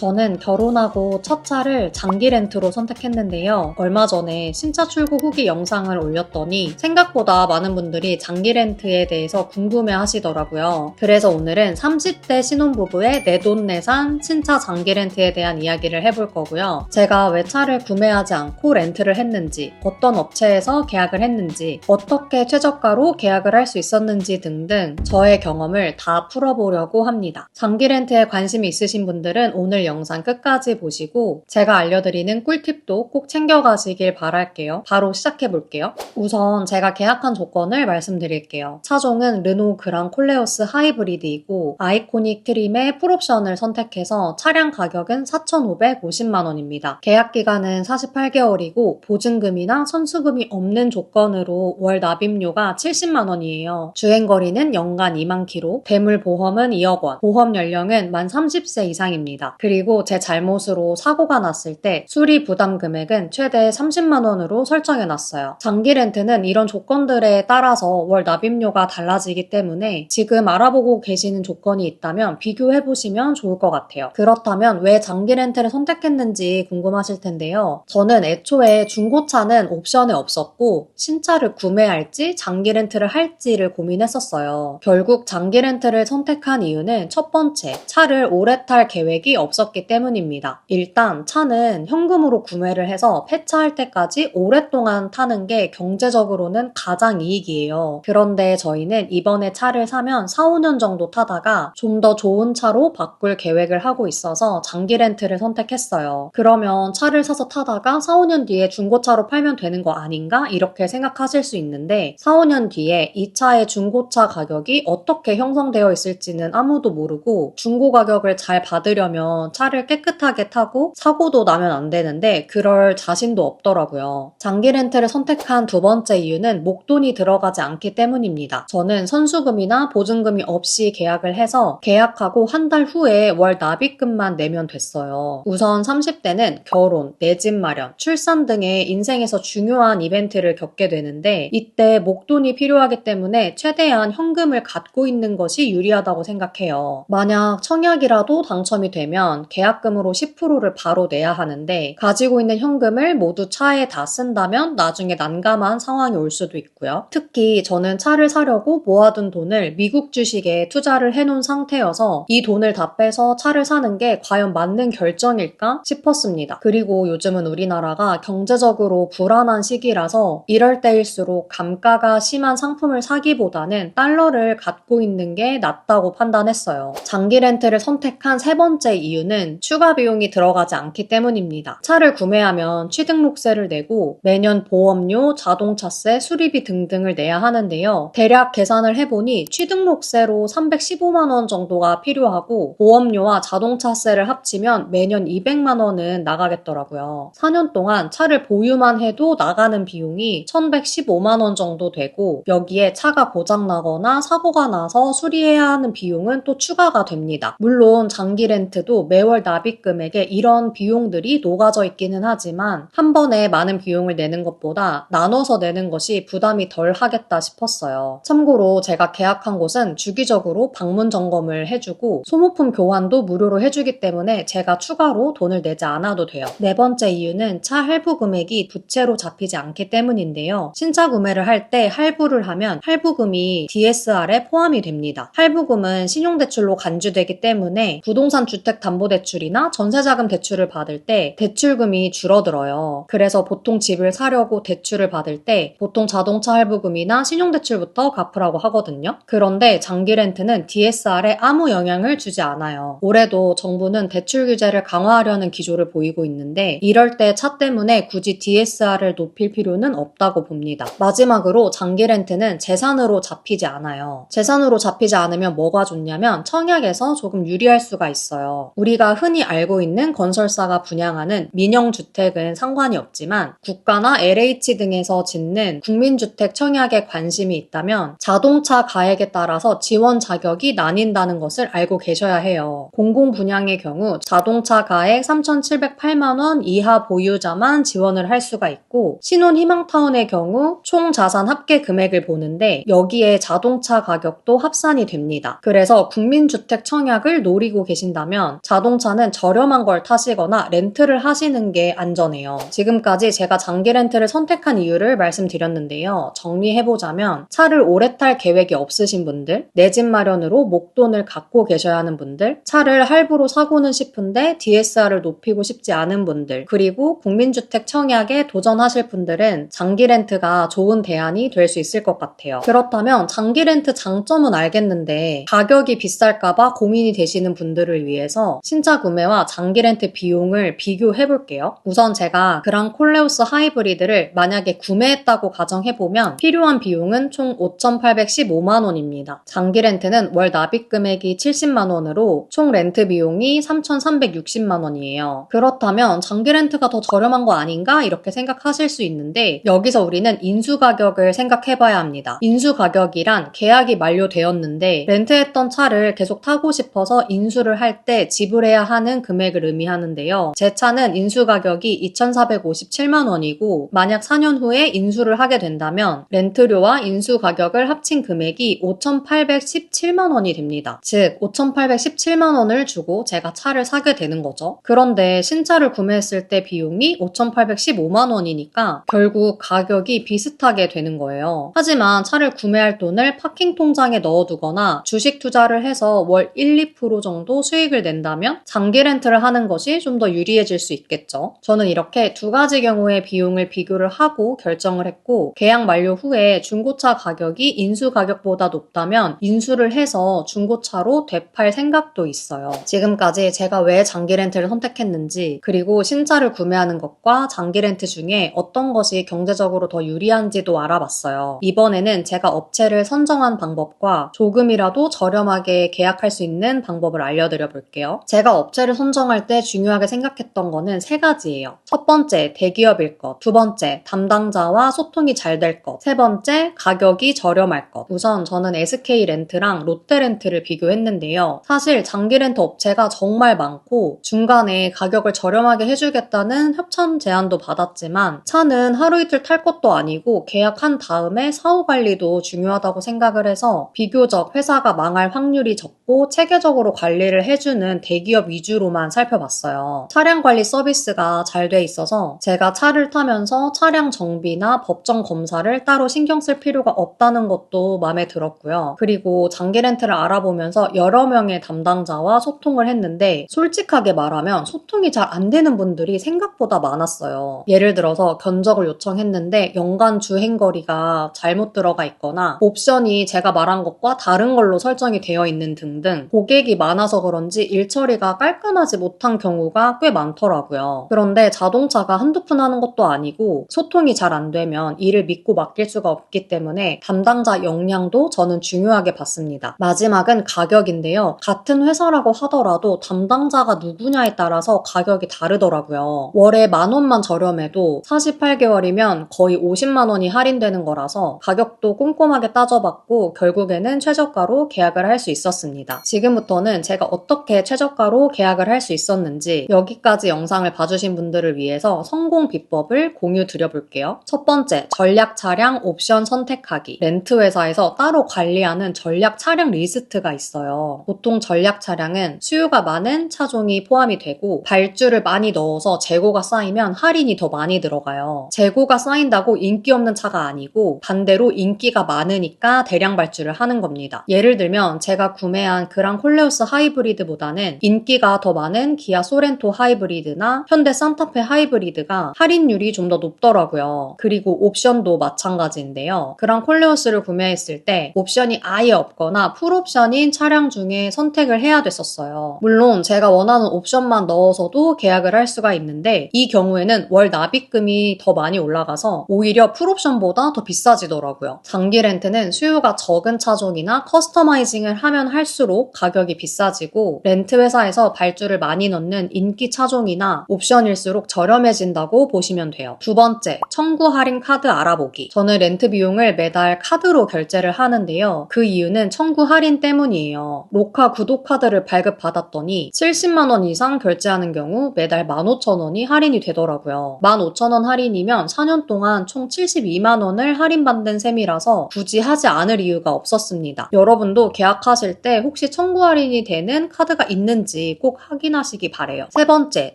저는 결혼하고 첫 차를 장기 렌트로 선택했는데요. 얼마 전에 신차 출고 후기 영상을 올렸더니 생각보다 많은 분들이 장기 렌트에 대해서 궁금해 하시더라고요. 그래서 오늘은 30대 신혼부부의 내돈내산 신차 장기 렌트에 대한 이야기를 해볼 거고요. 제가 왜 차를 구매하지 않고 렌트를 했는지, 어떤 업체에서 계약을 했는지, 어떻게 최저가로 계약을 할 수 있었는지 등등 저의 경험을 다 풀어보려고 합니다. 장기 렌트에 관심이 있으신 분들은 오늘 영상 끝까지 보시고 제가 알려드리는 꿀팁도 꼭 챙겨가시길 바랄게요. 바로 시작해 볼게요. 우선 제가 계약한 조건을 말씀드릴게요. 차종은 르노 그랑 콜레오스 하이브리드이고 아이코닉 트림의 풀옵션을 선택해서 차량 가격은 4,550만 원입니다. 계약 기간은 48개월이고 보증금이나 선수금이 없는 조건으로 월 납입료가 70만 원이에요. 주행 거리는 연간 2만 킬로, 대물 보험은 2억 원, 보험 연령은 만 30세 이상입니다. 그리고 제 잘못으로 사고가 났을 때 수리 부담 금액은 최대 30만 원으로 설정해 놨어요. 장기 렌트는 이런 조건들에 따라서 월 납입료가 달라지기 때문에 지금 알아보고 계시는 조건이 있다면 비교해 보시면 좋을 것 같아요. 그렇다면 왜 장기 렌트를 선택했는지 궁금하실 텐데요. 저는 애초에 중고차는 옵션에 없었고 신차를 구매할지 장기 렌트를 할지를 고민했었어요. 결국 장기 렌트를 선택한 이유는 첫 번째, 차를 오래 탈 계획이 없었기 때문입니다. 일단 차는 현금으로 구매를 해서 폐차할 때까지 오랫동안 타는 게 경제적으로는 가장 이익이에요. 그런데 저희는 이번에 차를 사면 4, 5년 정도 타다가 좀 더 좋은 차로 바꿀 계획을 하고 있어서 장기 렌트를 선택했어요. 그러면 차를 사서 타다가 4, 5년 뒤에 중고차로 팔면 되는 거 아닌가? 이렇게 생각하실 수 있는데 4, 5년 뒤에 이 차의 중고차 가격이 어떻게 형성되어 있을지는 아무도 모르고 중고 가격을 잘 받으려면 차를 깨끗하게 타고 사고도 나면 안 되는데 그럴 자신도 없더라고요. 장기 렌트를 선택한 두 번째 이유는 목돈이 들어가지 않기 때문입니다. 저는 선수금이나 보증금이 없이 계약을 해서 계약하고 한 달 후에 월 납입금만 내면 됐어요. 우선 30대는 결혼, 내 집 마련, 출산 등의 인생에서 중요한 이벤트를 겪게 되는데 이때 목돈이 필요하기 때문에 최대한 현금을 갖고 있는 것이 유리하다고 생각해요. 만약 청약이라도 당첨이 되면 계약금으로 10%를 바로 내야 하는데 가지고 있는 현금을 모두 차에 다 쓴다면 나중에 난감한 상황이 올 수도 있고요. 특히 저는 차를 사려고 모아둔 돈을 미국 주식에 투자를 해놓은 상태여서 이 돈을 다 빼서 차를 사는 게 과연 맞는 결정일까 싶었습니다. 그리고 요즘은 우리나라가 경제적으로 불안한 시기라서 이럴 때일수록 감가가 심한 상품을 사기보다는 달러를 갖고 있는 게 낫다고 판단했어요. 장기 렌트를 선택한 세 번째 이유는 추가 비용이 들어가지 않기 때문입니다. 차를 구매하면 취등록세를 내고 매년 보험료, 자동차세, 수리비 등등을 내야 하는데요. 대략 계산을 해보니 취등록세로 315만 원 정도가 필요하고 보험료와 자동차세를 합치면 매년 200만 원은 나가겠더라고요. 4년 동안 차를 보유만 해도 나가는 비용이 1115만 원 정도 되고 여기에 차가 고장나거나 사고가 나서 수리해야 하는 비용은 또 추가가 됩니다. 물론 장기 렌트도 매월 납입 금액에 이런 비용들이 녹아져 있기는 하지만 한 번에 많은 비용을 내는 것보다 나눠서 내는 것이 부담이 덜 하겠다 싶었어요. 참고로 제가 계약한 곳은 주기적으로 방문 점검을 해주고 소모품 교환도 무료로 해주기 때문에 제가 추가로 돈을 내지 않아도 돼요. 네 번째 이유는 차 할부 금액이 부채로 잡히지 않기 때문인데요. 신차 구매를 할 때 할부를 하면 할부금이 DSR에 포함이 됩니다. 할부금은 신용대출로 간주되기 때문에 부동산 주택담보 대출이나 전세자금 대출을 받을 때 대출금이 줄어들어요. 그래서 보통 집을 사려고 대출을 받을 때 보통 자동차 할부금이나 신용대출부터 갚으라고 하거든요. 그런데 장기 렌트는 DSR에 아무 영향을 주지 않아요. 올해도 정부는 대출 규제를 강화하려는 기조를 보이고 있는데 이럴 때 차 때문에 굳이 DSR을 높일 필요는 없다고 봅니다. 마지막으로 장기 렌트는 재산으로 잡히지 않아요. 재산으로 잡히지 않으면 뭐가 좋냐면 청약에서 조금 유리할 수가 있어요. 우리가 흔히 알고 있는 건설사가 분양하는 민영 주택은 상관이 없지만 국가나 LH 등에서 짓는 국민주택 청약에 관심이 있다면 자동차 가액에 따라서 지원 자격이 나뉜다는 것을 알고 계셔야 해요. 공공 분양의 경우 자동차 가액 3,708만 원 이하 보유자만 지원을 할 수가 있고 신혼 희망타운의 경우 총 자산 합계 금액을 보는데 여기에 자동차 가격도 합산이 됩니다. 그래서 국민주택 청약을 노리고 계신다면 자동 자동차는 저렴한 걸 타시거나 렌트를 하시는 게 안전해요. 지금까지 제가 장기 렌트를 선택한 이유를 말씀드렸는데요. 정리해보자면 차를 오래 탈 계획이 없으신 분들, 내 집 마련으로 목돈을 갖고 계셔야 하는 분들, 차를 할부로 사고는 싶은데 DSR을 높이고 싶지 않은 분들, 그리고 국민주택 청약에 도전하실 분들은 장기 렌트가 좋은 대안이 될 수 있을 것 같아요. 그렇다면 장기 렌트 장점은 알겠는데 가격이 비쌀까봐 고민이 되시는 분들을 위해서 신차 구매와 장기 렌트 비용을 비교해 볼게요. 우선 제가 그랑 콜레오스 하이브리드를 만약에 구매했다고 가정해보면 필요한 비용은 총 5,815만 원입니다. 장기 렌트는 월 납입 금액이 70만 원으로 총 렌트 비용이 3,360만 원이에요. 그렇다면 장기 렌트가 더 저렴한 거 아닌가? 이렇게 생각하실 수 있는데 여기서 우리는 인수 가격을 생각해 봐야 합니다. 인수 가격이란 계약이 만료되었는데 렌트했던 차를 계속 타고 싶어서 인수를 할 때 지불 해야 하는 금액을 의미하는데요. 제 차는 인수 가격이 2,457만 원이고 만약 4년 후에 인수를 하게 된다면 렌트료와 인수 가격을 합친 금액이 5,817만 원이 됩니다. 즉 5,817만 원을 주고 제가 차를 사게 되는 거죠. 그런데 신차를 구매했을 때 비용이 5,815만 원이니까 결국 가격이 비슷하게 되는 거예요. 하지만 차를 구매할 돈을 파킹 통장에 넣어두거나 주식 투자를 해서 월 1, 2% 정도 수익을 낸다면 장기 렌트를 하는 것이 좀 더 유리해질 수 있겠죠. 저는 이렇게 두 가지 경우의 비용을 비교를 하고 결정을 했고 계약 만료 후에 중고차 가격이 인수 가격보다 높다면 인수를 해서 중고차로 되팔 생각도 있어요. 지금까지 제가 왜 장기 렌트를 선택했는지 그리고 신차를 구매하는 것과 장기 렌트 중에 어떤 것이 경제적으로 더 유리한지도 알아봤어요. 이번에는 제가 업체를 선정한 방법과 조금이라도 저렴하게 계약할 수 있는 방법을 알려드려 볼게요. 제가 업체를 선정할 때 중요하게 생각했던 거는 세 가지예요. 첫 번째, 대기업일 것. 두 번째, 담당자와 소통이 잘 될 것. 세 번째, 가격이 저렴할 것. 우선 저는 SK 렌트랑 롯데 렌트를 비교했는데요. 사실 장기 렌트 업체가 정말 많고 중간에 가격을 저렴하게 해주겠다는 협찬 제안도 받았지만 차는 하루 이틀 탈 것도 아니고 계약한 다음에 사후 관리도 중요하다고 생각을 해서 비교적 회사가 망할 확률이 적고 체계적으로 관리를 해주는 대기 업 위주로만 살펴봤어요. 차량 관리 서비스가 잘 돼 있어서 제가 차를 타면서 차량 정비나 법정 검사를 따로 신경 쓸 필요가 없다는 것도 마음에 들었고요. 그리고 장기 렌트를 알아보면서 여러 명의 담당자와 소통을 했는데 솔직하게 말하면 소통이 잘 안 되는 분들이 생각보다 많았어요. 예를 들어서 견적을 요청했는데 연간 주행 거리가 잘못 들어가 있거나 옵션이 제가 말한 것과 다른 걸로 설정이 되어 있는 등등 고객이 많아서 그런지 일 처리가 깔끔하지 못한 경우가 꽤 많더라고요. 그런데 자동차가 한두 푼 하는 것도 아니고 소통이 잘 안 되면 일을 믿고 맡길 수가 없기 때문에 담당자 역량도 저는 중요하게 봤습니다. 마지막은 가격인데요. 같은 회사라고 하더라도 담당자가 누구냐에 따라서 가격이 다르더라고요. 월에 만 원만 저렴해도 48개월이면 거의 50만 원이 할인되는 거라서 가격도 꼼꼼하게 따져봤고 결국에는 최저가로 계약을 할 수 있었습니다. 지금부터는 제가 어떻게 최저가로 계약을 할 수 있었는지 여기까지 영상을 봐주신 분들을 위해서 성공 비법을 공유 드려볼게요. 첫 번째, 전략 차량 옵션 선택하기. 렌트 회사에서 따로 관리하는 전략 차량 리스트가 있어요. 보통 전략 차량은 수요가 많은 차종이 포함이 되고 발주를 많이 넣어서 재고가 쌓이면 할인이 더 많이 들어가요. 재고가 쌓인다고 인기 없는 차가 아니고 반대로 인기가 많으니까 대량 발주를 하는 겁니다. 예를 들면 제가 구매한 그랑 콜레오스 하이브리드보다는 인 기가 더 많은 기아 소렌토 하이브리드나 현대 산타페 하이브리드가 할인율이 좀 더 높더라고요. 그리고 옵션도 마찬가지인데요. 그랑 콜레오스를 구매했을 때 옵션이 아예 없거나 풀옵션인 차량 중에 선택을 해야 됐었어요. 물론 제가 원하는 옵션만 넣어서도 계약을 할 수가 있는데 이 경우에는 월 납입금이 더 많이 올라가서 오히려 풀옵션보다 더 비싸지더라고요. 장기 렌트는 수요가 적은 차종이나 커스터마이징을 하면 할수록 가격이 비싸지고 렌트 회사에 서 발주를 많이 넣는 인기 차종이나 옵션일수록 저렴해진다고 보시면 돼요. 두 번째, 청구 할인 카드 알아보기. 저는 렌트 비용을 매달 카드로 결제를 하는데요. 그 이유는 청구 할인 때문이에요. 로카 구독 카드를 발급받았더니 70만 원 이상 결제하는 경우 매달 15,000원이 할인이 되더라고요. 15,000원 할인이면 4년 동안 총 72만 원을 할인받는 셈이라서 굳이 하지 않을 이유가 없었습니다. 여러분도 계약하실 때 혹시 청구 할인이 되는 카드가 있는지 있는지 꼭 확인하시기 바래요. 세 번째,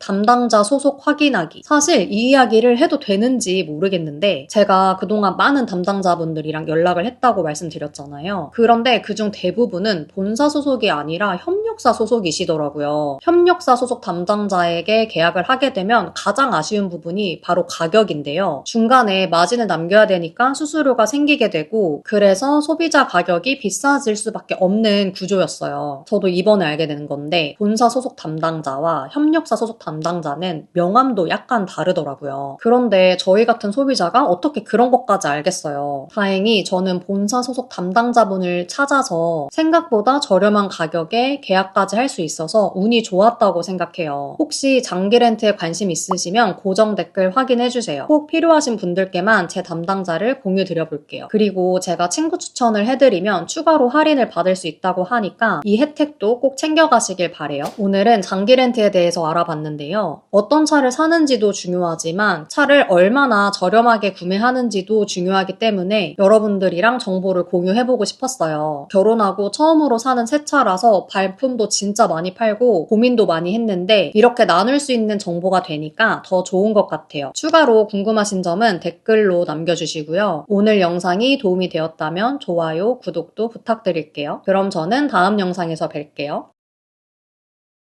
담당자 소속 확인하기. 사실 이 이야기를 해도 되는지 모르겠는데 제가 그동안 많은 담당자분들이랑 연락을 했다고 말씀드렸잖아요. 그런데 그중 대부분은 본사 소속이 아니라 협력사 소속이시더라고요. 협력사 소속 담당자에게 계약을 하게 되면 가장 아쉬운 부분이 바로 가격인데요. 중간에 마진을 남겨야 되니까 수수료가 생기게 되고 그래서 소비자 가격이 비싸질 수밖에 없는 구조였어요. 저도 이번에 알게 되는 건데 본사 소속 담당자와 협력사 소속 담당자는 명함도 약간 다르더라고요. 그런데 저희 같은 소비자가 어떻게 그런 것까지 알겠어요. 다행히 저는 본사 소속 담당자분을 찾아서 생각보다 저렴한 가격에 계약까지 할 수 있어서 운이 좋았다고 생각해요. 혹시 장기 렌트에 관심 있으시면 고정 댓글 확인해 주세요. 꼭 필요하신 분들께만 제 담당자를 공유 드려볼게요. 그리고 제가 친구 추천을 해드리면 추가로 할인을 받을 수 있다고 하니까 이 혜택도 꼭 챙겨가시길 바래 요. 오늘은 장기 렌트에 대해서 알아봤는데요. 어떤 차를 사는지도 중요하지만 차를 얼마나 저렴하게 구매하는지도 중요하기 때문에 여러분들이랑 정보를 공유해보고 싶었어요. 결혼하고 처음으로 사는 새 차라서 발품도 진짜 많이 팔고 고민도 많이 했는데 이렇게 나눌 수 있는 정보가 되니까 더 좋은 것 같아요. 추가로 궁금하신 점은 댓글로 남겨주시고요. 오늘 영상이 도움이 되었다면 좋아요, 구독도 부탁드릴게요. 그럼 저는 다음 영상에서 뵐게요.